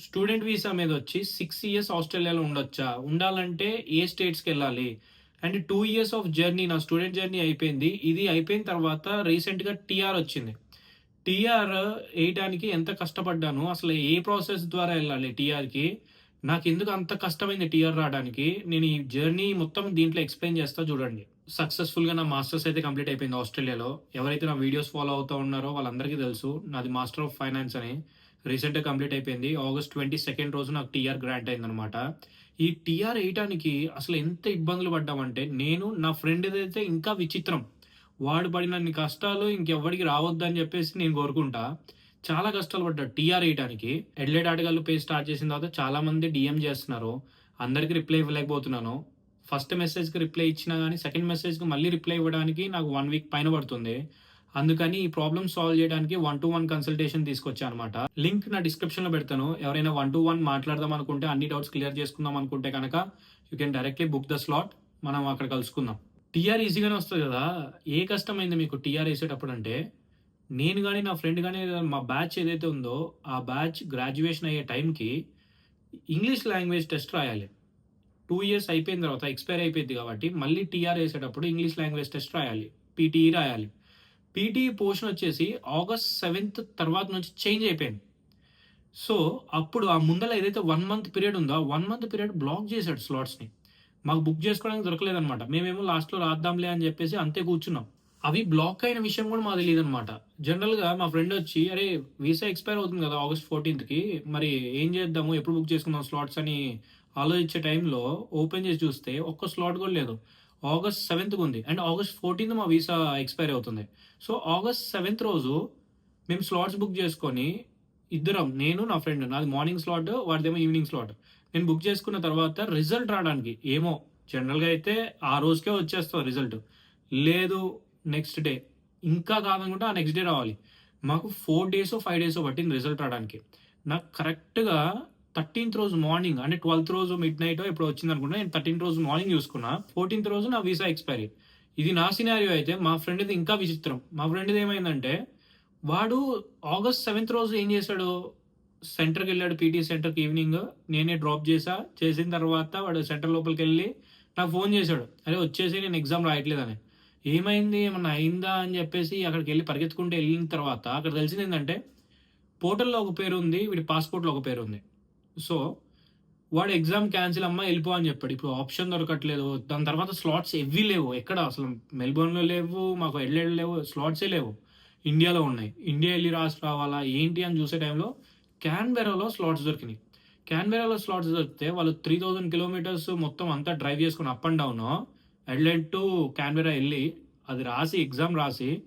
Student visa మీద వచ్చి six years ఆస్ట్రేలియాలో ఉండొచ్చా? ఉండాలంటే ఏ స్టేట్స్కి వెళ్ళాలి? And two years of journey నా స్టూడెంట్ జర్నీ అయిపోయింది. ఇది అయిపోయిన తర్వాత రీసెంట్గా టీఆర్ వచ్చింది. టీఆర్ వేయడానికి ఎంత కష్టపడ్డాను? అసలు ఏ ప్రాసెస్ ద్వారా వెళ్ళాలి టీఆర్కి? నాకు ఎందుకు అంత కష్టమైంది టీఆర్ రావడానికి? నేను ఈ జర్నీ మొత్తం దీంట్లో ఎక్స్ప్లెయిన్ చేస్తా చూడండి. సక్సెస్ఫుల్గా నా మాస్టర్స్ అయితే కంప్లీట్ అయిపోయింది ఆస్ట్రేలియాలో. ఎవరైతే నా వీడియోస్ ఫాలో అవుతూ ఉన్నారో వాళ్ళందరికీ తెలుసు. నాది మాస్టర్ ఆఫ్ ఫైనాన్స్ అని. రీసెంట్గా కంప్లీట్ అయిపోయింది. ఆగస్ట్ ట్వంటీ సెకండ్ రోజు నాకు టీఆర్ గ్రాంట్ అయిందనమాట ఈ టీఆర్ వేయటానికి అసలు ఎంత ఇబ్బందులు పడ్డామంటే నేను నా ఫ్రెండ్ అయితే ఇంకా విచిత్రం వాడు పడినన్ని కష్టాలు ఇంకెవ్వడికి రావద్దని చెప్పేసి నేను కోరుకుంటా. చాలా కష్టాలు పడ్డాడు టీఆర్ వేయడానికి ఎడ్లెడ్ ఆటగాళ్ళు పే స్టార్ట్ చేసిన తర్వాత చాలామంది డిఎం చేస్తున్నారు. అందరికి రిప్లై ఇవ్వలేకపోతున్నాను. ఫస్ట్ మెసేజ్కి రిప్లై ఇచ్చినా కానీ సెకండ్ మెసేజ్కి మళ్ళీ రిప్లై ఇవ్వడానికి నాకు వన్ వీక్ పైన పడుతుంది. అందుకని ఈ ప్రాబ్లమ్ సాల్వ్ చేయడానికి వన్ టు వన్ కన్సల్టేషన్ తీసుకొచ్చా అనమాట లింక్ నా డిస్క్రిప్షన్లో పెడతాను. ఎవరైనా వన్ టు వన్ మాట్లాడదాం అనుకుంటే అన్ని డౌట్స్ క్లియర్ చేసుకుందాం అనుకుంటే కనుక you can directly book the slot మనం అక్కడ కలుసుకుందాం. టీఆర్ ఈజీగానే వస్తుంది కదా. ఏ కష్టమైంది మీకు టీఆర్ వేసేటప్పుడు అంటే నేను కానీ నా ఫ్రెండ్ కానీ మా బ్యాచ్ ఏదైతే ఉందో ఆ బ్యాచ్ గ్రాడ్యుయేషన్ అయ్యే టైంకి ఇంగ్లీష్ లాంగ్వేజ్ టెస్ట్ రాయాలి. టూ ఇయర్స్ అయిపోయిన తర్వాత ఎక్స్పైర్ అయిపోయింది కాబట్టి మళ్ళీ టీఆర్ వేసేటప్పుడు ఇంగ్లీష్ లాంగ్వేజ్ టెస్ట్ రాయాలి. పీటీఈ రాయాలి. పీటీ పోర్షన్ వచ్చేసి ఆగస్ట్ సెవెంత్ తర్వాత నుంచి చేంజ్ అయిపోయింది. సో అప్పుడు ఆ ముందర ఏదైతే వన్ మంత్ పీరియడ్ ఉందో వన్ మంత్ పీరియడ్ బ్లాక్ చేశాడు స్లాట్స్ని. మాకు బుక్ చేసుకోవడానికి దొరకలేదనమాట మేమేమో లాస్ట్లో రాద్దాంలే అని చెప్పేసి అంతే కూర్చున్నాం. అవి బ్లాక్ అయిన విషయం కూడా మాకు తెలియదు అనమాట జనరల్గా మా ఫ్రెండ్ వచ్చి అరే వీసా ఎక్స్పైర్ అవుతుంది కదా ఆగస్ట్ ఫోర్టీన్త్కి. మరి ఏం చేద్దాము? ఎప్పుడు బుక్ చేసుకుందాం స్లాట్స్? అని ఆలోచించే టైంలో ఓపెన్ చేసి చూస్తే ఒక్క స్లాట్ కూడా లేదు. ఆగస్ట్ సెవెంత్కి ఉంది. అండ్ ఆగస్ట్ ఫోర్టీన్త్ మా వీసా ఎక్స్పైర్ అవుతుంది. సో ఆగస్ట్ సెవెంత్ రోజు మేము స్లాట్స్ బుక్ చేసుకొని ఇద్దరం నేను నా ఫ్రెండ్ నాది మార్నింగ్ స్లాట్ వాడిదేమో ఈవినింగ్ స్లాట్. నేను బుక్ చేసుకున్న తర్వాత రిజల్ట్ రావడానికి ఏమో జనరల్గా అయితే ఆ రోజుకే వచ్చేస్తుంది రిజల్ట్. లేదు నెక్స్ట్ డే. ఇంకా కాదనుకుంటే ఆ నెక్స్ట్ డే రావాలి. మాకు ఫోర్ డేస్ ఫైవ్ డేస్ పట్టింది రిజల్ట్ రావడానికి. నాకు కరెక్ట్గా థర్టీన్త్ రోజు మార్నింగ్ అంటే ట్వెల్త్ రోజు మిడ్ నైట్ ఇప్పుడు వచ్చింది అనుకుంటా నేను థర్టీన్త్ రోజు మార్నింగ్ చూసుకున్నా. ఫోర్టీన్త్ రోజు నా వీసా ఎక్స్పైరీ. ఇది నా సినారియో అయితే మా ఫ్రెండ్ది ఇంకా విచిత్రం. మా ఫ్రెండ్ది ఏమైందంటే వాడు ఆగస్ట్ సెవెంత్ రోజు ఏం చేశాడు? సెంటర్కి వెళ్ళాడు పీటీ సెంటర్కి ఈవినింగ్. నేనే డ్రాప్ చేసా. చేసిన తర్వాత వాడు సెంటర్ లోపలికి వెళ్ళి నాకు ఫోన్ చేశాడు. అరే వచ్చేసి నేను ఎగ్జామ్ రాయట్లేదని. ఏమైంది? ఏమన్నా అయిందా? అని చెప్పేసి అక్కడికి వెళ్ళి పరిగెత్తుకుంటూ వెళ్ళిన తర్వాత అక్కడ తెలిసింది ఏంటంటే పోర్టల్లో ఒక పేరు ఉంది వీడి పాస్పోర్ట్లో ఒక పేరు ఉంది. సో వాడు ఎగ్జామ్ క్యాన్సిల్ అమ్మా వెళ్ళిపో అని చెప్పాడు. ఇప్పుడు ఆప్షన్ దొరకట్లేదు. దాని తర్వాత స్లాట్స్ ఎవ్వి లేవు. ఎక్కడ అసలు మెల్బోర్న్లో లేవు మాకు ఎడ్లెడ్ లేవు స్లాట్సే లేవు. ఇండియాలో ఉన్నాయి. ఇండియా వెళ్ళి రాసి రావాలా ఏంటి అని చూసే టైంలో క్యాన్బెరాలో స్లాట్స్ దొరికినాయి. క్యాన్బెరాలో స్లాట్స్ దొరికితే వాళ్ళు త్రీ థౌజండ్ కిలోమీటర్స్ మొత్తం అంతా డ్రైవ్ చేసుకుని up and down Adelaide to Canberra వెళ్ళి అది రాసి ఎగ్జామ్ రాసి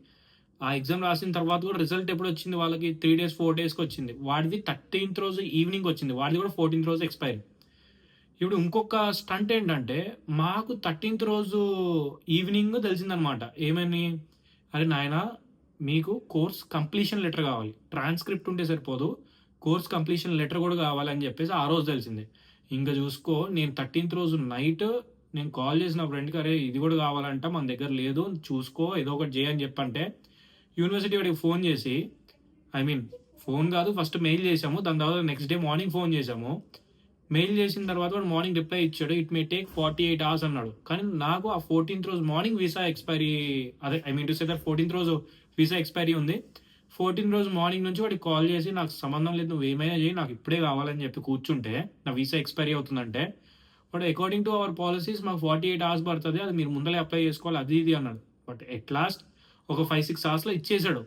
ఆ ఎగ్జామ్ రాసిన తర్వాత కూడా రిజల్ట్ ఎప్పుడు వచ్చింది వాళ్ళకి త్రీ డేస్ ఫోర్ డేస్కి వచ్చింది. వాడిది థర్టీన్త్ రోజు ఈవినింగ్ వచ్చింది. వాడిది కూడా ఫోర్టీన్త్ రోజు ఎక్స్పైర్ ఇప్పుడు ఇంకొక స్టంట్ ఏంటంటే మాకు థర్టీన్త్ రోజు ఈవినింగ్ తెలిసిందనమాట ఏమని? అరే నాయన మీకు కోర్స్ కంప్లీషన్ లెటర్ కావాలి. ట్రాన్స్క్రిప్ట్ ఉంటే సరిపోదు. కోర్స్ కంప్లీషన్ లెటర్ కూడా కావాలని చెప్పేసి ఆ రోజు తెలిసింది. ఇంకా చూసుకో నేను థర్టీన్త్ రోజు నైట్ నేను కాల్ చేసిన ఫ్రెండ్కి అరే ఇది కూడా కావాలంట మన దగ్గర లేదు చూసుకో ఏదో ఒకటి చేయని చెప్పంటే యూనివర్సిటీ వాడికి ఫోన్ చేసి ఐ మీన్ ఫోన్ కాదు ఫస్ట్ మెయిల్ చేసాము దాని తర్వాత నెక్స్ట్ డే మార్నింగ్ ఫోన్ చేసాము మెయిల్ చేసిన తర్వాత వాడు మార్నింగ్ రిప్లై ఇచ్చాడు. It may take forty eight hours అన్నాడు. కానీ నాకు ఆ ఫోర్టీన్త్ రోజు మార్నింగ్ వీసా ఎక్స్పైరీ అదే I mean to say that fourteenth రోజు వీసా ఎక్స్పైరీ ఉంది. ఫోర్టీన్ రోజు మార్నింగ్ నుంచి వాడికి కాల్ చేసి నాకు సంబంధం లేదు నువ్వు ఏమైనా చేయి నాకు ఇప్పుడే కావాలని చెప్పి కూర్చుంటే నా వీసా ఎక్స్పైరీ అవుతుందంటే but according to our policies మాకు ఫార్టీ ఎయిట్ అవర్స్ పడుతుంది. అది మీరు ముందరే అప్లై చేసుకోవాలి. అది ఇది అన్నాడు. బట్ ఎట్ లాస్ట్ ఒక ఫైవ్ సిక్స్ అవర్స్లో ఇచ్చేసాడు.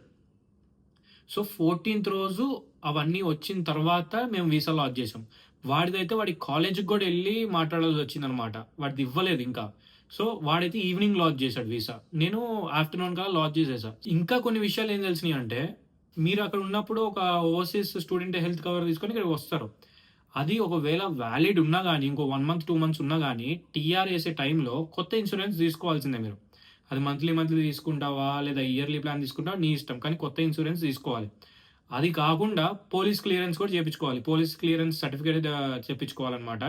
సో ఫోర్టీన్త్ రోజు అవన్నీ వచ్చిన తర్వాత మేము వీసా లాక్ చేసాం. వాడిదైతే వాడి కాలేజ్కి కూడా వెళ్ళి మాట్లాడాల్సి వచ్చిందనమాట. వాడిది ఇవ్వలేదు ఇంకా. సో వాడైతే ఈవినింగ్ లాక్ చేశాడు వీసా నేను ఆఫ్టర్నూన్ కల్లా లాక్ చేసేసా. ఇంకా కొన్ని విషయాలు ఏం తెలిసినాయి అంటే మీరు అక్కడ ఉన్నప్పుడు ఒక ఓవర్సీస్ స్టూడెంట్ హెల్త్ కవర్ తీసుకొని ఇక్కడికి వస్తారు. అది ఒకవేళ వ్యాలిడ్ ఉన్నా కానీ ఇంకో వన్ మంత్ టూ మంత్స్ ఉన్నా కానీ టీఆర్ వేసే టైంలో కొత్త ఇన్సూరెన్స్ తీసుకోవాల్సిందే మీరు. అది మంత్లీ మంత్లీ తీసుకుంటావా లేదా ఇయర్లీ ప్లాన్ తీసుకుంటావా? నీ ఇష్టం. కానీ కొత్త ఇన్సూరెన్స్ తీసుకోవాలి. అది కాకుండా పోలీస్ క్లియరెన్స్ కూడా చేయించుకోవాలి పోలీస్ క్లియరెన్స్ సర్టిఫికేట్ చేయించుకోవాలన్నమాట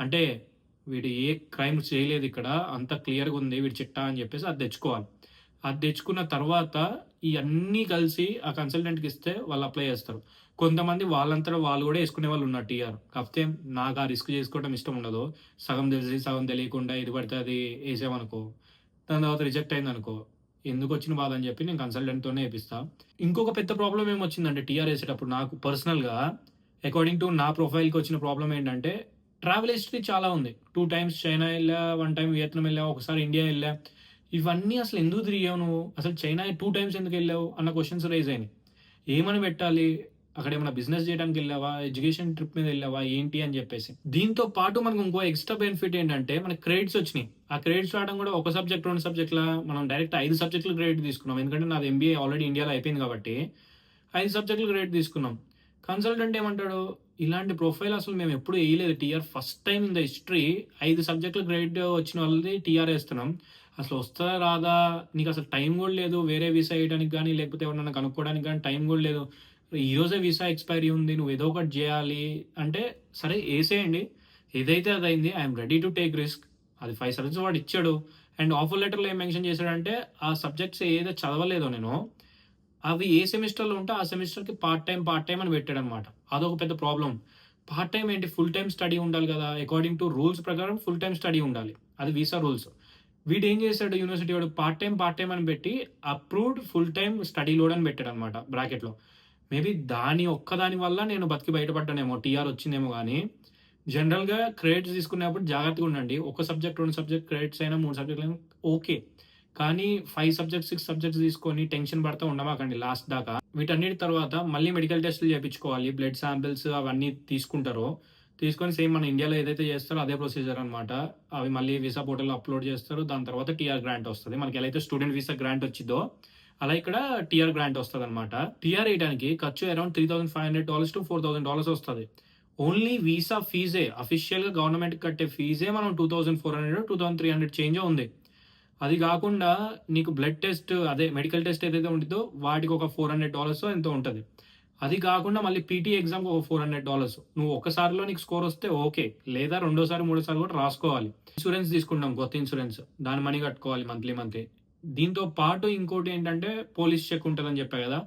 అంటే వీడు ఏ క్రైమ్ చేయలేదు ఇక్కడ. అంత క్లియర్గా ఉంది వీడి చిట్టా అని చెప్పేసి అది తెచ్చుకోవాలి. అది తెచ్చుకున్న తర్వాత ఈ అన్నీ కలిసి ఆ కన్సల్టెంట్కి ఇస్తే వాళ్ళు అప్లై చేస్తారు. కొంతమంది వాళ్ళంతా వాళ్ళు కూడా వేసుకునే వాళ్ళు ఉన్నారు టీఆర్ కాకపోతే నాకు ఆ రిస్క్ చేసుకోవడం ఇష్టం ఉండదు. సగం తెలిసి సగం తెలియకుండా ఇది పడితే అది వేసామనుకో. దాని తర్వాత రిజెక్ట్ అయింది అనుకో ఎందుకు వచ్చిన బాధ అని చెప్పి నేను కన్సల్టెంట్తోనే వేపిస్తా ఇంకొక పెద్ద ప్రాబ్లం ఏమొచ్చిందంటే టీఆర్ వేసేటప్పుడు నాకు పర్సనల్గా అకార్డింగ్ టు నా ప్రొఫైల్కి వచ్చిన ప్రాబ్లం ఏంటంటే ట్రావెల్ హిస్టరీ చాలా ఉంది. టూ టైమ్స్ చైనా వెళ్ళా వన్ టైం వియత్నాం వెళ్ళా ఒకసారి ఇండియా వెళ్ళా. ఇవన్నీ అసలు ఎందుకు తిరిగావు నువ్వు? అసలు చైనా టూ టైమ్స్ ఎందుకు వెళ్ళావు? అన్న క్వశ్చన్స్ రైజ్ అయినాయి. ఏమని పెట్టాలి? అక్కడ ఏమైనా బిజినెస్ చేయడానికి వెళ్ళావా? ఎడ్యుకేషన్ ట్రిప్ మీద వెళ్ళావా? ఏంటి అని చెప్పేసి. దీంతో పాటు మనకు ఇంకో ఎక్స్ట్రా బెనిఫిట్ ఏంటంటే మనకి క్రెడిట్స్ వచ్చినాయి. ఆ క్రెడిట్స్ రావడం కూడా ఒక సబ్జెక్ట్ రెండు సబ్జెక్టుల మనం డైరెక్ట్ ఐదు సబ్జెక్టులు క్రెడిట్ తీసుకున్నాం. ఎందుకంటే నాది ఎంబీఏ ఆల్రెడీ ఇండియాలో అయిపోయింది కాబట్టి ఐదు సబ్జెక్టులు క్రెడిట్ తీసుకున్నాం. కన్సల్టెంట్ ఏమంటాడు? ఇలాంటి ప్రొఫైల్ అసలు మేము ఎప్పుడు వేయలేదు TR. First time in the history ఐదు సబ్జెక్టులు క్రెడిట్ వచ్చిన వాళ్ళది టీఆర్ వేస్తున్నాం. అసలు వస్తుందా రాదా? నీకు అసలు టైం కూడా లేదు వేరే వీసా వేయడానికి కానీ లేకపోతే ఎవరన్నా కనుక్కోవడానికి కానీ టైం కూడా లేదు. ఈ వీసా ఎక్స్పైరీ ఉంది నువ్వు ఏదో ఒకటి చేయాలి అంటే సరే వేసేయండి. ఏదైతే అది అయింది I'm ready to take risk. అది ఫైవ్ సబ్జెక్ట్స్ వాడు ఇచ్చాడు. అండ్ ఆఫర్ లెటర్లో ఏం మెన్షన్ చేశాడంటే ఆ సబ్జెక్ట్స్ ఏదో చదవలేదో నేను అవి ఏ సెమిస్టర్లో ఉంటే ఆ సెమిస్టర్కి పార్ట్ టైం పార్ట్ టైం అని పెట్టాడు అనమాట అదొక పెద్ద ప్రాబ్లం పార్ట్ టైం ఏంటి? ఫుల్ టైం స్టడీ ఉండాలి కదా. అకార్డింగ్ టు రూల్స్ ప్రకారం ఫుల్ టైం స్టడీ ఉండాలి. అది వీసా రూల్స్. వీడు ఏం చేశాడు? యూనివర్సిటీ వాడు పార్ట్ టైం పార్ట్ టైం అని పెట్టి approved full time study load అని పెట్టాడు అనమాట బ్రాకెట్లో. మేబీ దాని ఒక్కదాని వల్ల నేను బతికి బయటపడ్డానేమో టీఆర్ వచ్చిందేమో కానీ జనరల్గా క్రెడిట్స్ తీసుకునేప్పుడు జాగ్రత్తగా ఉండండి. ఒక సబ్జెక్ట్ రెండు సబ్జెక్ట్ క్రెడిట్స్ అయినా మూడు సబ్జెక్టులు అయినా ఓకే. కానీ ఫైవ్ సబ్జెక్ట్స్ సిక్స్ సబ్జెక్ట్స్ తీసుకొని టెన్షన్ పడతా ఉండమాకండి లాస్ట్ దాకా. వీటన్నిటి తర్వాత మళ్ళీ మెడికల్ టెస్టులు చేయించుకోవాలి బ్లడ్ శాంపిల్స్ అవన్నీ తీసుకుంటారో తీసుకొని సేమ్ మన ఇండియాలో ఏదైతే చేస్తారో అదే ప్రొసీజర్ అనమాట అవి మళ్ళీ వీసా పోర్టల్లో అప్లోడ్ చేస్తారు. దాని తర్వాత టీఆర్ గ్రాంట్ వస్తుంది. మనకి ఎలా అయితే స్టూడెంట్ వీసా గ్రాంట్ వచ్చిందో అలా ఇక్కడ టీఆర్ గ్రాంట్ వస్తుంది అనమాట టీఆర్ వేయడానికి ఖర్చు around three thousand five hundred dollars to four thousand dollars వస్తుంది. ఓన్లీ వీసా ఫీజే అఫీషియల్గా గవర్నమెంట్ కట్టే ఫీజే మనం two thousand four hundred two thousand three hundred change ఉంది. అది కాకుండా నీకు బ్లడ్ టెస్ట్ అదే మెడికల్ టెస్ట్ ఏదైతే ఉంటుందో వాటికి ఒక ఫోర్ హండ్రెడ్ డాలర్స్ ఎంతో ఉంటుంది. అది కాకుండా మళ్ళీ పీటీ ఎగ్జామ్కి ఒక ఫోర్ హండ్రెడ్ డాలర్స్ నువ్వు ఒకసారిలో నీకు స్కోర్ వస్తే ఓకే. లేదా రెండోసారి మూడోసారి కూడా రాసుకోవాలి. ఇన్సూరెన్స్ తీసుకుంటాం కొత్త ఇన్సూరెన్స్ దాని మనీ కట్టుకోవాలి మంత్లీ మంత్లీ దీంతో పాటు ఇంకోటి ఏంటంటే పోలీస్ చెక్ ఉంటుందని చెప్పా కదా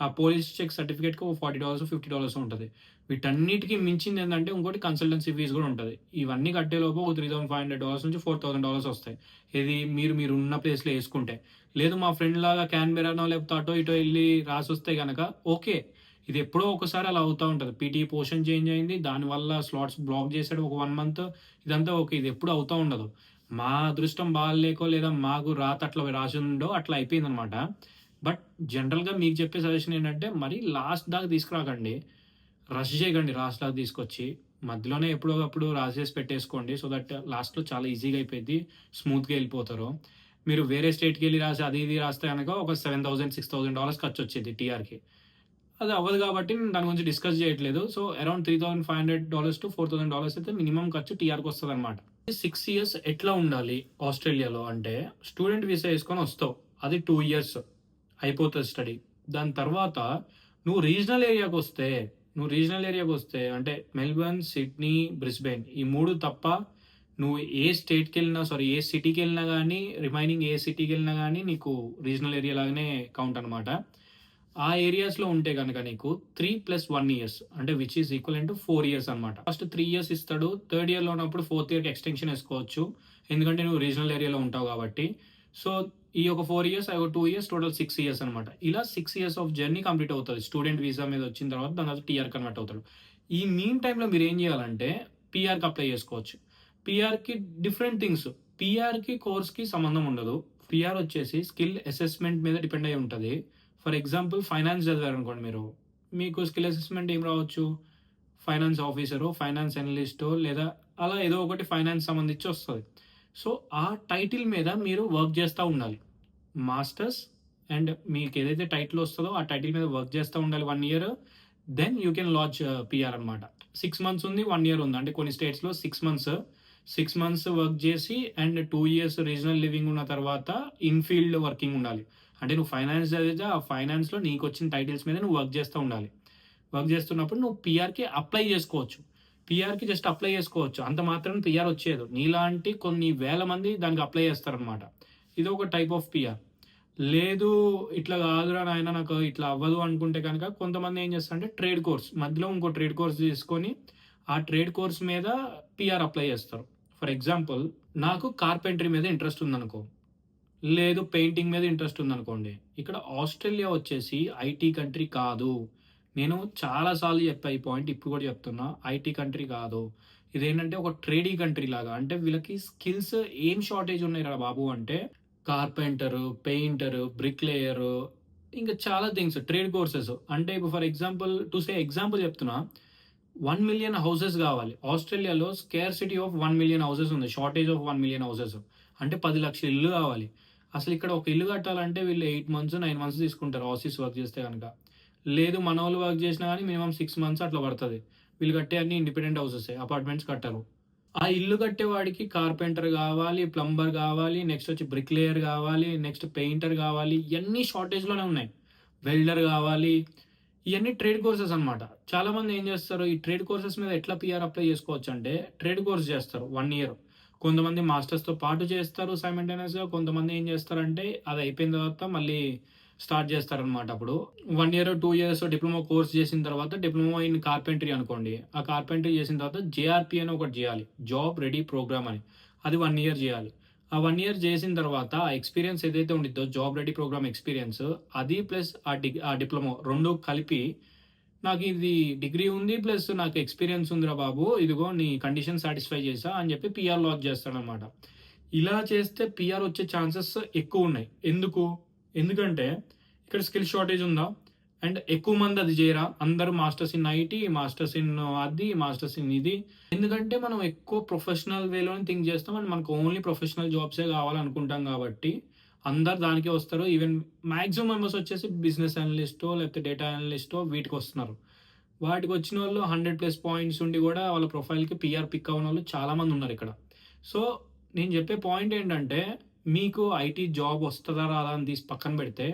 ఆ పోలీస్ చెక్ సర్టిఫికేట్కి ఒక ఫార్టీ డాలర్స్ ఫిఫ్టీ డాలర్స్ ఉంటుంది. వీటన్నిటికీ మించింది ఏంటంటే ఇంకోటి కన్సల్టెన్సీ ఫీజు కూడా ఉంటుంది. ఇవన్నీ కట్టేలోపు ఒక three thousand five hundred dollars నుంచి ఫోర్ థౌసండ్ డాలర్స్ వస్తాయి. ఇది మీరు మీరు ఉన్న ప్లేస్లో వేసుకుంటే. లేదు మా ఫ్రెండ్ లాగా క్యాన్బెరానో లేకపోతే అటో ఇటో వెళ్ళి రాసి వస్తే కనుక ఓకే. ఇది ఎప్పుడో ఒకసారి అలా అవుతూ ఉంటుంది. పీటీ పోర్షన్ చేంజ్ అయింది. దానివల్ల స్లాట్స్ బ్లాక్ చేసాడు ఒక వన్ మంత్ ఇదంతా ఓకే. ఇది ఎప్పుడు అవుతూ ఉండదు. మా అదృష్టం బాగాలేకో లేదా మాకు రాత అట్లా రాసి ఉండో అట్లా అయిపోయింది అనమాట బట్ జనరల్గా మీకు చెప్పే సజెషన్ ఏంటంటే మరి లాస్ట్ దాకా తీసుకురాకండి. రష్ చేయకండి లాస్ట్ దాకా తీసుకొచ్చి. మధ్యలోనే ఎప్పుడో అప్పుడు రాసేసి పెట్టేసుకోండి. సో దట్ లాస్ట్లో చాలా ఈజీగా అయిపోయింది స్మూత్గా వెళ్ళిపోతారు. మీరు వేరే స్టేట్కి వెళ్ళి రాసి అది ఇది రాస్తే కనుక ఒక seven thousand six thousand dollars ఖర్చు వచ్చేది టీఆర్కి. అది అవ్వదు కాబట్టి నేను దాని గురించి డిస్కస్ చేయట్లేదు. So around three thousand five hundred dollars to four thousand dollars అయితే మినిమం ఖర్చు టీఆర్కి వస్తుంది అనమాట సిక్స్ ఇయర్స్ ఎట్లా ఉండాలి ఆస్ట్రేలియాలో అంటే స్టూడెంట్ వీసా వేసుకొని వస్తావు. అది టూ ఇయర్స్ అయిపోతుంది స్టడీ దాని తర్వాత నువ్వు రీజనల్ ఏరియాకి వస్తే నువ్వు రీజనల్ ఏరియాకి వస్తే అంటే మెల్బర్న్ సిడ్నీ బ్రిస్బెన్ ఈ మూడు తప్ప నువ్వు ఏ స్టేట్కి వెళ్ళినా సారీ ఏ సిటీకి వెళ్ళినా కానీ రిమైనింగ్ ఏ సిటీకి వెళ్ళినా కానీ నీకు రీజనల్ ఏరియా లాగానే కౌంట్ అనమాట ఆ ఏరియాస్లో ఉంటే కనుక నీకు త్రీ ప్లస్ వన్ ఇయర్స్ అంటే which is equal to four years అనమాట ఫస్ట్ త్రీ ఇయర్స్ ఇస్తాడు థర్డ్ ఇయర్లో ఉన్నప్పుడు ఫోర్త్ ఇయర్కి ఎక్స్టెన్షన్ వేసుకోవచ్చు. ఎందుకంటే నువ్వు రీజనల్ ఏరియాలో ఉంటావు కాబట్టి. సో ఈ ఒక ఫోర్ ఇయర్స్ ఒక two years total six years అనమాట ఇలా six years of journey complete అవుతుంది. స్టూడెంట్ వీసా మీద వచ్చిన తర్వాత దాని తర్వాత టీఆర్ కన్వర్ట్ అవుతాడు. ఈ మీన్ టైంలో మీరు ఏం చేయాలంటే పీఆర్కి అప్లై చేసుకోవచ్చు. పీఆర్కి డిఫరెంట్ థింగ్స్ పీఆర్కి కోర్స్కి సంబంధం ఉండదు. పీఆర్ వచ్చేసి స్కిల్ అసెస్మెంట్ మీద డిపెండ్ అయి ఉంటుంది. ఫర్ ఎగ్జాంపుల్ ఫైనాన్స్ చదివారు అనుకోండి మీరు. మీకు స్కిల్ అసెస్మెంట్ ఏం రావచ్చు? ఫైనాన్స్ ఆఫీసరు ఫైనాన్స్ అనలిస్టో లేదా అలా ఏదో ఒకటి ఫైనాన్స్ సంబంధించి వస్తుంది. సో ఆ టైటిల్ మీద మీరు వర్క్ చేస్తూ ఉండాలి. మాస్టర్స్ అండ్ మీకు ఏదైతే టైటిల్ వస్తుందో ఆ టైటిల్ మీద వర్క్ చేస్తూ ఉండాలి one year. Then you can launch PR uh, అనమాట సిక్స్ మంత్స్ ఉంది వన్ ఇయర్ ఉంది. అంటే కొన్ని స్టేట్స్లో six months. Six months work చేసి and two years regional living ఉన్న తర్వాత ఇన్ఫీల్డ్ వర్కింగ్ ఉండాలి. అంటే నువ్వు ఫైనాన్స్ చదివితే ఆ ఫైనాన్స్లో నీకు వచ్చిన టైటిల్స్ మీద నువ్వు వర్క్ చేస్తూ ఉండాలి. వర్క్ చేస్తున్నప్పుడు నువ్వు పిఆర్కి అప్లై చేసుకోవచ్చు. పిఆర్కి జస్ట్ అప్లై చేసుకోవచ్చు. అంత మాత్రం పిఆర్ వచ్చేది నీలాంటి కొన్ని వేల మంది దానికి అప్లై చేస్తారనమాట ఇది ఒక టైప్ ఆఫ్ పిఆర్ లేదు ఇట్లా కాదురా నాయన నాకు ఇట్లా అవ్వదు అనుకుంటే కనుక కొంతమంది ఏం చేస్తారంటే ట్రేడ్ కోర్స్ మధ్యలో ఇంకో ట్రేడ్ కోర్స్ తీసుకొని ఆ ట్రేడ్ కోర్స్ మీద పిఆర్ అప్లై చేస్తారు. ఫర్ ఎగ్జాంపుల్ నాకు కార్పెంటరీ మీద ఇంట్రెస్ట్ ఉందనుకో. లేదు పెయింటింగ్ మీద ఇంట్రెస్ట్ ఉందనుకోండి. ఇక్కడ ఆస్ట్రేలియా వచ్చేసి ఐటీ కంట్రీ కాదు. నేను చాలాసార్లు చెప్పా ఈ పాయింట్ ఇప్పుడు కూడా చెప్తున్నా. ఐటీ కంట్రీ కాదు. ఇదేంటంటే ఒక ట్రేడీ కంట్రీ లాగా. అంటే వీళ్ళకి స్కిల్స్ ఏం షార్టేజ్ ఉన్నాయి రా బాబు అంటే కార్పెంటరు పెయింటర్ బ్రిక్లేయరు ఇంకా చాలా థింగ్స్ ట్రేడ్ కోర్సెస్. అంటే ఇప్పుడు for example to say example చెప్తున్నా వన్ మిలియన్ హౌసెస్ కావాలి. ఆస్ట్రేలియాలో scarcity of one million houses ఉంది shortage of one million houses. అంటే పది లక్షల ఇల్లు కావాలి. అసలు ఇక్కడ ఒక ఇల్లు కట్టాలంటే వీళ్ళు ఎయిట్ మంత్స్ నైన్ మంత్స్ తీసుకుంటారు ఆఫీస్ వర్క్ చేస్తే కనుక. లేదు మన వాళ్ళు వర్క్ చేసినా కానీ మినిమం సిక్స్ మంత్స్ అట్లా పడుతుంది. వీళ్ళు కట్టే అన్ని ఇండిపెండెంట్ హౌసెస్ అపార్ట్మెంట్స్ కట్టరు. ఆ ఇల్లు కట్టేవాడికి కార్పెంటర్ కావాలి ప్లంబర్ కావాలి నెక్స్ట్ వచ్చి బ్రిక్లేయర్ కావాలి నెక్స్ట్ పెయింటర్ కావాలి ఇవన్నీ షార్టేజ్లోనే ఉన్నాయి. వెల్డర్ కావాలి ఇవన్నీ ట్రేడ్ కోర్సెస్ అనమాట చాలా మంది ఏం చేస్తారు ఈ ట్రేడ్ కోర్సెస్ మీద ఎట్లా పిఆర్ అప్లై చేసుకోవచ్చు అంటే ట్రేడ్ కోర్స్ చేస్తారు వన్ ఇయర్ కొంతమంది మాస్టర్స్తో పాటు చేస్తారు సైమెంటైనస్గా కొంతమంది ఏం చేస్తారంటే అది అయిపోయిన తర్వాత మళ్ళీ స్టార్ట్ చేస్తారనమాట అప్పుడు. One year two years diploma course చేసిన తర్వాత డిప్లొమా ఇన్ కార్పెంటరీ అనుకోండి. ఆ కార్పెంటరీ చేసిన తర్వాత జేఆర్పి అని ఒకటి చేయాలి. జాబ్ రెడీ ప్రోగ్రామ్ అని. అది వన్ ఇయర్ చేయాలి. ఆ వన్ ఇయర్ చేసిన తర్వాత ఆ ఎక్స్పీరియన్స్ ఏదైతే ఉండిద్దో జాబ్ రెడీ ప్రోగ్రామ్ ఎక్స్పీరియన్స్ అది ప్లస్ ఆ డి ఆ డిప్లొమా రెండు కలిపి నాకు ఇది డిగ్రీ ఉంది ప్లస్ నాకు ఎక్స్పీరియన్స్ ఉందిరా బాబు. ఇదిగో నీ కండిషన్ సాటిస్ఫై చేసా అని చెప్పి పిఆర్ లాక్ చేస్తాడనమాట ఇలా చేస్తే పిఆర్ వచ్చే ఛాన్సెస్ ఎక్కువ ఉన్నాయి. ఎందుకు? ఎందుకంటే ఇక్కడ స్కిల్ షార్టేజ్ ఉందా? అండ్ ఎక్కువ మంది అది చేయరా? అందరూ masters in IT masters in అది మాస్టర్స్ ఇన్ ఇది. ఎందుకంటే మనం ఎక్కువ ప్రొఫెషనల్ వేలోనే థింక్ చేస్తాం. అండ్ మనకు ఓన్లీ ప్రొఫెషనల్ జాబ్సే కావాలనుకుంటాం కాబట్టి అందరు దానికే వస్తారు. ఈవెన్ మ్యాక్సిమం మెంబర్స్ వచ్చేసి బిజినెస్ అనలిస్టో లేకపోతే డేటా అనలిస్టో వీటికి వస్తున్నారు. వాటికి వచ్చిన వాళ్ళు హండ్రెడ్ ప్లస్ పాయింట్స్ ఉండి కూడా వాళ్ళ ప్రొఫైల్కి పిఆర్ పిక్ అవ్వని వాళ్ళు చాలామంది ఉన్నారు ఇక్కడ. సో నేను చెప్పే పాయింట్ ఏంటంటే మీకు ఐటీ జాబ్ వస్తుందా రాదా అని తీసి పక్కన పెడితే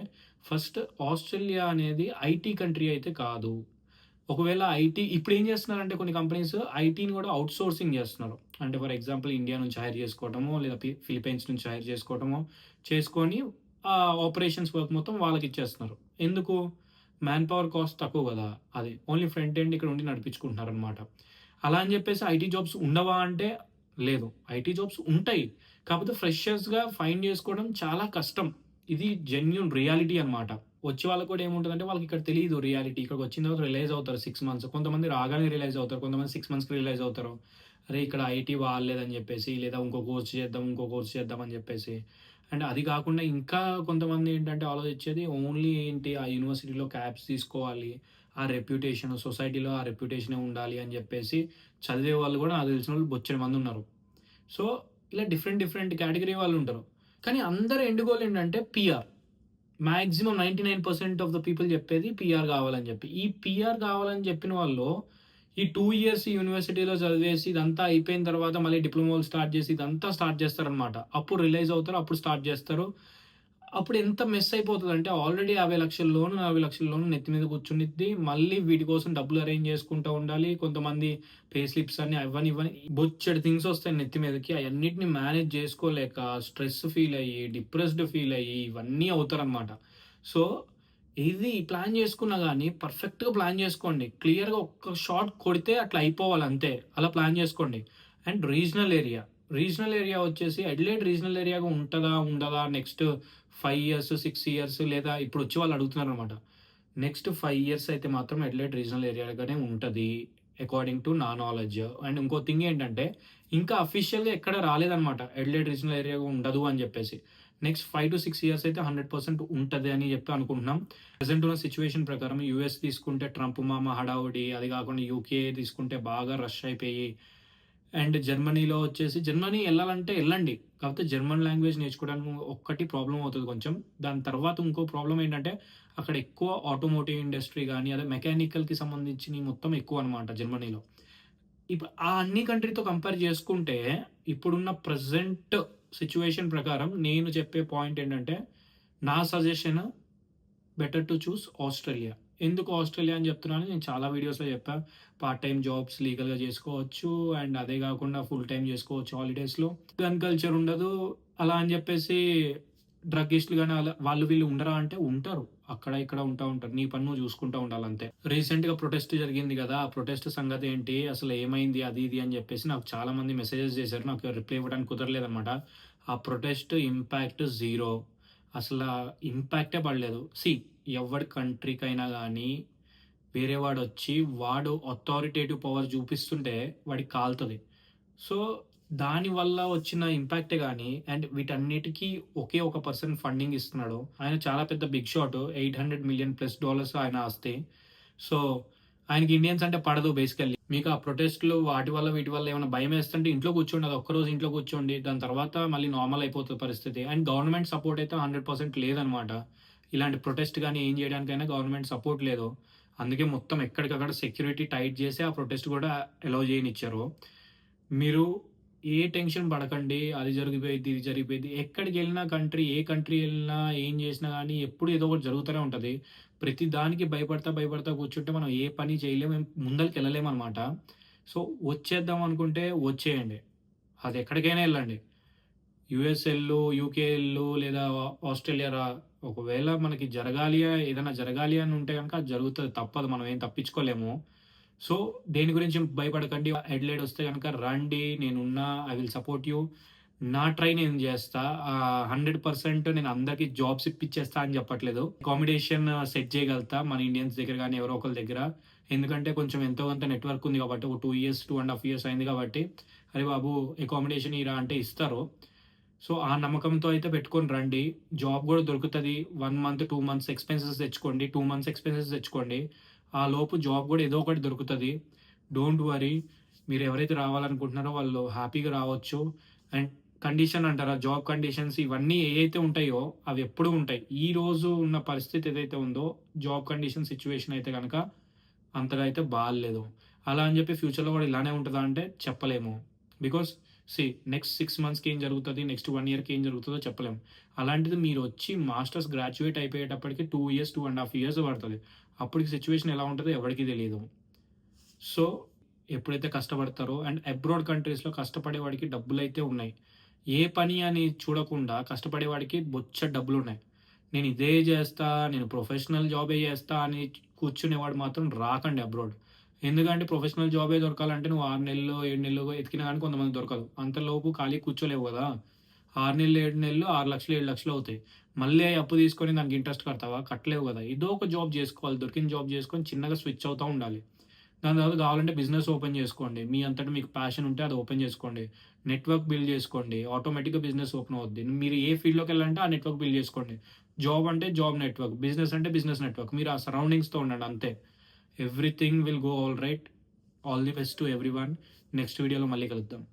ఫస్ట్ ఆస్ట్రేలియా అనేది ఐటీ కంట్రీ అయితే కాదు. ఒకవేళ ఐటీ ఇప్పుడు ఏం చేస్తున్నారంటే కొన్ని కంపెనీస్ ఐటీని కూడా అవుట్ సోర్సింగ్ చేస్తున్నారు. అంటే ఫర్ ఎగ్జాంపుల్ ఇండియా నుంచి హైర్ చేసుకోవటమో లేదా ఫిలిపైన్స్ నుంచి హైర్ చేసుకోవటమో చేసుకొని ఆ ఆపరేషన్స్ వర్క్ మొత్తం వాళ్ళకి ఇచ్చేస్తున్నారు. ఎందుకు? మ్యాన్ పవర్ కాస్ట్ తక్కువ కదా. అది ఓన్లీ ఫ్రంట్ ఎండ్ ఇక్కడ ఉండి నడిపించుకుంటున్నారు అనమాట అలా అని చెప్పేసి ఐటీ జాబ్స్ ఉండవా అంటే లేదు. ఐటీ జాబ్స్ ఉంటాయి. కాకపోతే ఫ్రెషర్స్గా ఫైండ్ చేసుకోవడం చాలా కష్టం. ఇది జెన్యున్ రియాలిటీ అనమాట వచ్చే వాళ్ళకి కూడా ఏముంటుందంటే వాళ్ళకి ఇక్కడ తెలియదు రియాలిటీ. ఇక్కడికి వచ్చిన తర్వాత రిలైజ్ అవుతారు సిక్స్ మంత్స్. కొంతమంది రాగానే రిలైజ్ అవుతారు. కొంతమంది సిక్స్ మంత్స్కి రిలైజ్ అవుతారు. అరే ఇక్కడ ఐటీ బాగాలేదని చెప్పేసి లేదా ఇంకో కోర్స్ చేద్దాం ఇంకో కోర్స్ చేద్దాం అని చెప్పేసి. అండ్ అది కాకుండా ఇంకా కొంతమంది ఏంటంటే ఆలోచించేది ఓన్లీ ఏంటి ఆ యూనివర్సిటీలో క్యాప్స్ తీసుకోవాలి ఆ రెప్యుటేషన్ సొసైటీలో ఆ రెప్యుటేషనే ఉండాలి అని చెప్పేసి చదివే వాళ్ళు కూడా నాకు తెలిసిన వాళ్ళు బొచ్చని మంది ఉన్నారు. సో ఇలా డిఫరెంట్ డిఫరెంట్ కేటగిరీ వాళ్ళు ఉంటారు. కానీ అందరు ఎండ్ గోల్ ఏంటంటే PR. Maximum ninety nine percent of the people చెప్పేది పిఆర్ కావాలని చెప్పి. ఈ పిఆర్ కావాలని చెప్పిన వాళ్ళు ఈ టూ ఇయర్స్ యూనివర్సిటీలో చదివేసి ఇదంతా అయిపోయిన తర్వాత మళ్ళీ డిప్లొమాలు స్టార్ట్ చేసి ఇదంతా స్టార్ట్ చేస్తారనమాట అప్పుడు రిలైజ్ అవుతారు అప్పుడు స్టార్ట్ చేస్తారు. అప్పుడు ఎంత మిస్ అయిపోతుంది అంటే ఆల్రెడీ యాభై లక్షల లోన్ యాభై లక్షల లోన్ నెత్తి మీద కూర్చునిద్ది. మళ్ళీ వీటి కోసం డబ్బులు అరేంజ్ చేసుకుంటూ ఉండాలి. కొంతమంది పే స్లిప్స్ అన్ని అవన్నీ ఇవన్నీ బొచ్చడి థింగ్స్ వస్తాయి నెత్తి మీదకి. అవన్నిటిని మేనేజ్ చేసుకోలేక స్ట్రెస్ ఫీల్ అయ్యి డిప్రెస్డ్ ఫీల్ అయ్యి ఇవన్నీ అవుతారనమాట సో ఇది ప్లాన్ చేసుకున్నా కానీ పర్ఫెక్ట్గా ప్లాన్ చేసుకోండి. క్లియర్గా ఒక్క షాట్ కొడితే అట్లా అయిపోవాలి అంతే. అలా ప్లాన్ చేసుకోండి. And regional area regional area వచ్చేసి అడ్లైడ్ రీజనల్ ఏరియాగా ఉంటుందా ఉండదా? Next five years six years లేదా ఇప్పుడు వచ్చి వాళ్ళు అడుగుతున్నారు అనమాట నెక్స్ట్ ఫైవ్ ఇయర్స్ అయితే మాత్రం అడ్లైడ్ రీజనల్ ఏరియాగానే ఉంటుంది అకార్డింగ్ టు నా నాలెడ్జ్ అండ్ ఇంకో థింగ్ ఏంటంటే ఇంకా అఫీషియల్గా ఎక్కడ రాలేదనమాట ఎడ్లైడ్ రీజనల్ ఏరియా ఉండదు అని చెప్పేసి. Next five to six years అయితే హండ్రెడ్ పర్సెంట్ ఉంటుంది అని చెప్పి అనుకుంటున్నాం. ప్రజెంట్ ఉన్న సిచ్యువేషన్ ప్రకారం యూఎస్ తీసుకుంటే ట్రంప్ మామ హడావుడి అది కాకుండా యూకే తీసుకుంటే బాగా రష్ అయిపోయి అండ్ జర్మనీలో వచ్చేసి జర్మనీ వెళ్ళాలంటే వెళ్ళండి. కాకపోతే జర్మన్ లాంగ్వేజ్ నేర్చుకోవడానికి ఒక్కటి ప్రాబ్లం అవుతుంది కొంచెం. దాని తర్వాత ఇంకో ప్రాబ్లం ఏంటంటే అక్కడ ఎక్కువ ఆటోమోటివ్ ఇండస్ట్రీ కానీ అదే మెకానికల్కి సంబంధించి మొత్తం ఎక్కువ అనమాట జర్మనీలో ఇప్పుడు ఆ అన్ని కంట్రీతో కంపేర్ చేసుకుంటే ఇప్పుడున్న ప్రజెంట్ సిచ్యువేషన్ ప్రకారం నేను చెప్పే పాయింట్ ఏంటంటే నా suggestion better to choose Australia. ఎందుకు ఆస్ట్రేలియా అని చెప్తున్నాను? నేను చాలా వీడియోస్లో చెప్పాను పార్ట్ టైం జాబ్స్ లీగల్గా చేసుకోవచ్చు అండ్ అదే కాకుండా ఫుల్ టైం చేసుకోవచ్చు హాలిడేస్లో. గన్ కల్చర్ ఉండదు అలా అని చెప్పేసి డ్రగ్గిస్టులు కానీ వాళ్ళు వీళ్ళు ఉండరా అంటే ఉంటారు. అక్కడ ఇక్కడ ఉంటా ఉంటారు. నీ పని నువ్వు చూసుకుంటూ ఉండాలి అంతే రీసెంట్గా ప్రొటెస్ట్ జరిగింది కదా ఆ ప్రొటెస్ట్ సంగతి ఏంటి? అసలు ఏమైంది? అది ఇది అని చెప్పేసి నాకు చాలా మంది మెసేజెస్ చేశారు. నాకు రిప్లై ఇవ్వడానికి కుదరలేదన్నమాట. ఆ ప్రొటెస్ట్ ఇంపాక్ట్ జీరో అసలు ఇంపాక్టే పడలేదు. సి ఎవరి కంట్రీకైనా కానీ వేరే వాడు వచ్చి వాడు అథారిటేటివ్ పవర్ చూపిస్తుంటే వాడికి కాలుతుంది. సో దానివల్ల వచ్చిన ఇంపాక్టే కానీ అండ్ వీటన్నిటికీ ఒకే ఒక పర్సన్ ఫండింగ్ ఇస్తున్నాడు. ఆయన చాలా పెద్ద big shot eight hundred million plus dollars ఆయన ఆస్తి. సో ఆయనకి ఇండియన్స్ అంటే పడదు బేసికల్లీ మీకు ఆ ప్రొటెస్ట్లు వాటి వల్ల వీటి వల్ల ఏమైనా భయం వేస్తుంటే ఇంట్లో కూర్చోండి అది ఒక్కరోజు ఇంట్లో కూర్చోండి దాని తర్వాత మళ్ళీ నార్మల్ అయిపోతుంది పరిస్థితి. అండ్ గవర్నమెంట్ సపోర్ట్ అయితే హండ్రెడ్ పర్సెంట్ లేదనమాట. ఇలాంటి ప్రొటెస్ట్ కానీ ఏం చేయడానికైనా గవర్నమెంట్ సపోర్ట్ లేదు. అందుకే మొత్తం ఎక్కడికక్కడ సెక్యూరిటీ టైట్ చేసి ఆ ప్రొటెస్ట్ కూడా అలౌ చేయనిచ్చారు. మీరు ఏ టెన్షన్ పడకండి అది జరిగిపోయింది ఇది జరిగిపోయింది ఎక్కడికి వెళ్ళినా కంట్రీ ఏ కంట్రీ వెళ్ళినా ఏం చేసినా కానీ ఎప్పుడు ఏదో ఒకటి జరుగుతూనే ఉంటుంది. ప్రతి దానికి భయపడతా భయపడతా కూర్చుంటే మనం ఏ పని చేయలేము ముందరికి వెళ్ళలేము అనమాట సో వచ్చేద్దాం అనుకుంటే వచ్చేయండి. అది ఎక్కడికైనా వెళ్ళండి. యుఎస్ వెళ్ళు యూకే వెళ్ళు లేదా ఆస్ట్రేలియా రా. ఒకవేళ మనకి జరగాలి ఏదైనా జరగాలి అని ఉంటే కనుక అది జరుగుతుంది తప్పదు. మనం ఏం తప్పించుకోలేము. సో దేని గురించి భయపడకండి. హెడ్లైట్ వస్తే కనుక రండి నేనున్నా ఐ విల్ సపోర్ట్ యూ నా ట్రై నేను చేస్తా. హండ్రెడ్ పర్సెంట్ నేను అందరికి జాబ్స్ ఇప్పించేస్తా అని చెప్పట్లేదు. అకామిడేషన్ సెట్ చేయగలుగుతా మన ఇండియన్స్ దగ్గర కానీ ఎవరో ఒకరి దగ్గర. ఎందుకంటే కొంచెం ఎంతో కొంత నెట్వర్క్ ఉంది కాబట్టి ఒక two years two and half years అయింది కాబట్టి అరే బాబు అకామిడేషన్ ఇరా అంటే ఇస్తారు. సో ఆ నమ్మకంతో అయితే పెట్టుకొని రండి. జాబ్ కూడా దొరుకుతుంది. One month two months expenses తెచ్చుకోండి. టూ మంత్స్ ఎక్స్పెన్సెస్ తెచ్చుకోండి. ఆ లోపు జాబ్ కూడా ఏదో ఒకటి దొరుకుతుంది. డోంట్ వరీ మీరు ఎవరైతే రావాలనుకుంటున్నారో వాళ్ళు హ్యాపీగా రావచ్చు. అండ్ కండిషన్ అంటారా? జాబ్ కండిషన్స్ ఇవన్నీ ఏవైతే ఉంటాయో అవి ఎప్పుడు ఉంటాయి. ఈ రోజు ఉన్న పరిస్థితి ఏదైతే ఉందో జాబ్ కండిషన్ సిచ్యువేషన్ అయితే కనుక అంతగా అయితే బాగాలేదు. అలా అని చెప్పి ఫ్యూచర్లో కూడా ఇలానే ఉంటుందా అంటే చెప్పలేము. బికాస్ సి నెక్స్ట్ సిక్స్ మంత్స్కి ఏం జరుగుతుంది? నెక్స్ట్ వన్ ఇయర్కి ఏం జరుగుతుందో చెప్పలేము అలాంటిది మీరు వచ్చి masters graduate అయిపోయేటప్పటికి two years two and half years పడుతుంది. అప్పటికి సిచ్యువేషన్ ఎలా ఉంటుందో ఎవరికి తెలియదు సో ఎప్పుడైతే కష్టపడతారో అండ్ అబ్రాడ్ కంట్రీస్లో కష్టపడేవాడికి డబ్బులు అయితే ఉన్నాయి. ఏ పని అని చూడకుండా కష్టపడేవాడికి బొచ్చ డబ్బులు ఉన్నాయి నేను ఇదే చేస్తా నేను ప్రొఫెషనల్ జాబే చేస్తా అని కూర్చునేవాడు మాత్రం రాకండి అబ్రాడ్ ఎందుకంటే ప్రొఫెషనల్ జాబే దొరకాలంటే నువ్వు ఆరు నెలలు ఏడు నెలలు ఎతికినా కానీ కొంతమంది దొరకదు. అంతలోపు ఖాళీ కూర్చోలేవు కదా. ఆరు నెలలు ఏడు నెలలు ఆరు లక్షలు ఏడు లక్షలు అవుతాయి. మళ్ళీ అప్పు తీసుకొని దానికి ఇంట్రెస్ట్ కడతావా? కట్టలేవు కదా. ఇదో ఒక జాబ్ చేసుకోవాలి. దొరికిన జాబ్ చేసుకొని చిన్నగా స్విచ్ అవుతూ ఉండాలి. దాని తర్వాత కావాలంటే బిజినెస్ ఓపెన్ చేసుకోండి. మీ అంతటా మీకు ప్యాషన్ ఉంటే అది ఓపెన్ చేసుకోండి. నెట్వర్క్ బిల్డ్ చేసుకోండి. ఆటోమేటిక్గా బిజినెస్ ఓపెన్ అవుద్ది. మీరు ఏ ఫీల్డ్లోకి వెళ్ళాలంటే ఆ నెట్వర్క్ బిల్డ్ చేసుకోండి. జాబ్ అంటే జాబ్ నెట్వర్క్ బిజినెస్ అంటే బిజినెస్ నెట్వర్క్ మీరు ఆ సరౌండింగ్స్తో ఉండండి. అంతే. Everything will go all right all the best to everyone next వీడియోలో మళ్ళీ కలుద్దాం.